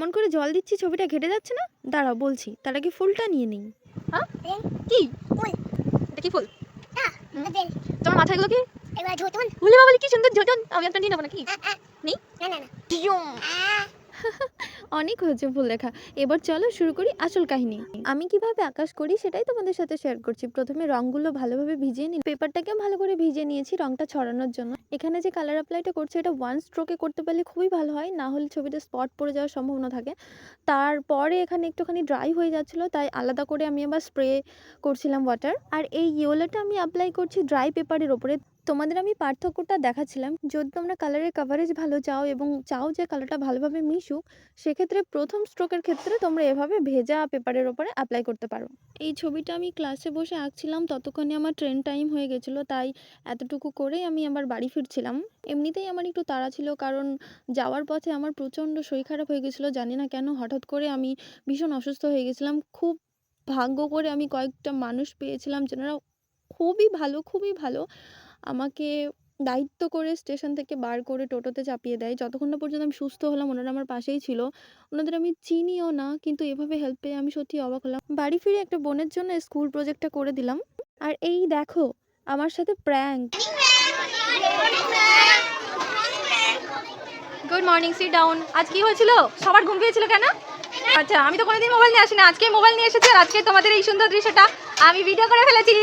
এমন করে জল দিচ্ছি ছবিটা ঘেটে যাচ্ছে না? দাঁড়াও বলছি তার আগে ফুলটা নিয়ে নিই। হ্যাঁ? কি? এটা কি ফুল? তোমার মাথায় এগুলো কি? এবার ঝোটন। বলে বাবা কি সুন্দর ঝোটন। আমি একটা নিয়ে নেব নাকি? নেই না? না না অনেক হয়েছে ভুল দেখা এবার চলো শুরু করি আসল কাহিনী। আমি কীভাবে আকাশ করি সেটাই তোমাদের সাথে শেয়ার করছি। প্রথমে রঙগুলো ভালোভাবে ভিজিয়ে নিই। পেপারটাকে ভালো করে ভিজিয়ে নিয়েছি রঙটা ছড়ানোর জন্য। এখানে যে কালার অ্যাপ্লাইটা করছে এটা ওয়ান স্ট্রোকে করতে পারলে খুবই ভালো হয়। না হলে ছবিতে স্পট পড়ে যাওয়ার সম্ভাবনা থাকে। তারপরে এখানে একটুখানি ড্রাই হয়ে যাচ্ছিল, তাই আলাদা করে আমি আবার স্প্রে করছিলাম ওয়াটার আর এই ইয়েলোটা আমি অ্যাপ্লাই করছি ড্রাই পেপারের ওপরে। তোমাদের আমি পার্থক্যটা দেখাচ্ছিলাম। যদি তোমরা কালারের কাভারেজ ভালো চাও এবং চাও যে কালারটা ভালোভাবে মিশুক, সেক্ষেত্রে প্রথম স্ট্রোকের ক্ষেত্রে তোমরা এভাবে ভেজা পেপারের ওপরে অ্যাপ্লাই করতে পারো। এই ছবিটা আমি ক্লাসে বসে আঁকছিলাম, ততক্ষণে আমার ট্রেন টাইম হয়ে গেছিল, তাই এতটুকু করেই আমি আবার বাড়ি ফিরছিলাম। এমনিতেই আমার একটু তাড়া ছিল, কারণ যাওয়ার পথে আমার প্রচণ্ড শরীর খারাপ হয়ে গেছিল, জানি না কেন হঠাৎ করে আমি ভীষণ অসুস্থ হয়ে গেছিলাম। খুব ভাগ্য করে আমি কয়েকটা মানুষ পেয়েছিলাম, যেনারা খুবই ভালো খুবই ভালো। আমাকে দায়িত্ব করে স্টেশন থেকে বার করে টোটোতে চাপিয়ে দেয়। যতক্ষণ না পর্যন্ত আমি সুস্থ হলাম, ওনারা আমার পাশেই ছিল। ওনাদের আমি চিনিও না, কিন্তু এভাবে হেল্প পেয়ে আমি সত্যি অবাক হলাম। বাড়ি ফিরে একটা বোনের জন্য স্কুল প্রজেক্টটা করে দিলাম। আর এই দেখো, আমার সাথে prank good morning C down আজ কি হয়েছিল? সবার ঘুম পেয়েছিল কেন? আচ্ছা আমি তো কোনোদিন মোবাইল নিয়ে আসি না আজকে মোবাইল নিয়ে এসেছি আর আজকে তোমাদের এই সুন্দর দৃশ্যটা আমি ভিডিও করে ফেলেছি।